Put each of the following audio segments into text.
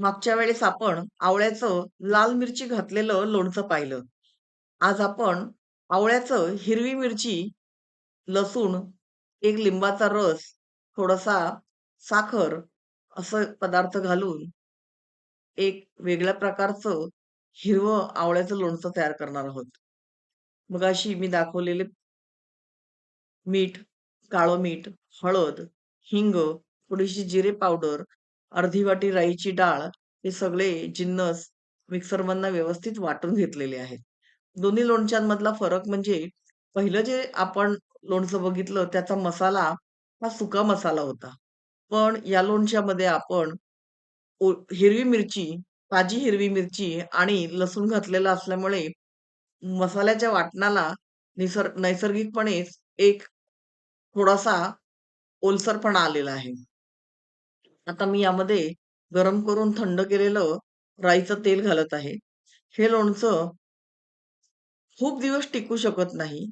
मागच्या वेळेस आपण आवळ्याचं लाल मिरची घातलेलं लोणचं पाहिलं. आज आपण आवळ्याचं हिरवी मिरची, लसूण, एक लिंबाचा रस, थोडासा साखर असं पदार्थ घालून एक वेगळ्या प्रकारचं हिरवं आवळ्याचं लोणचं तयार करणार आहोत. मगाशी मी दाखवलेले मीठ, काळं मीठ, हळद, हिंग, थोडीशी जिरे पावडर, अर्धी वाटी राईची डाळ हे सगळे जिन्नस मिक्सरमधनं व्यवस्थित वाटून घेतलेले आहेत. दोन्ही लोणच्यांमधला फरक म्हणजे पहिलं जे आपण लोणचं बघितलं त्याचा मसाला हा सुका मसाला होता. पण या लोणच्यामध्ये आपण ओ हिरवी मिरची, ताजी हिरवी मिरची आणि लसूण घातलेला असल्यामुळे मसाल्याच्या वाटणाला निसर नैसर्गिकपणेच एक थोडासा ओलसरपणा आलेला आहे. आता मी यामध्ये गरम करून थंड केलेलं राईचं तेल घालत आहे. हे लोणचं खूप दिवस टिकू शकत नाही.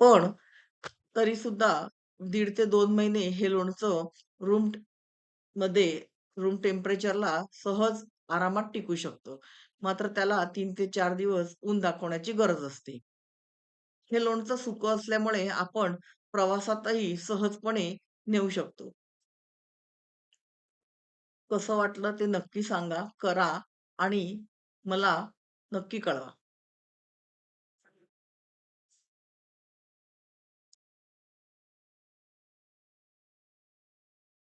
पण तरी सुद्धा दीड ते दोन महिने हे लोणचं रूममध्ये रूम टेम्परेचरला सहज आरामात टिकू शकतं. मात्र त्याला तीन ते चार दिवस ऊन दाखवण्याची गरज असते. हे लोणचं सुकं असल्यामुळे आपण प्रवासातही सहजपणे नेऊ शकतो. कसं वाटलं ते नक्की सांगा, करा आणि मला नक्की कळवा.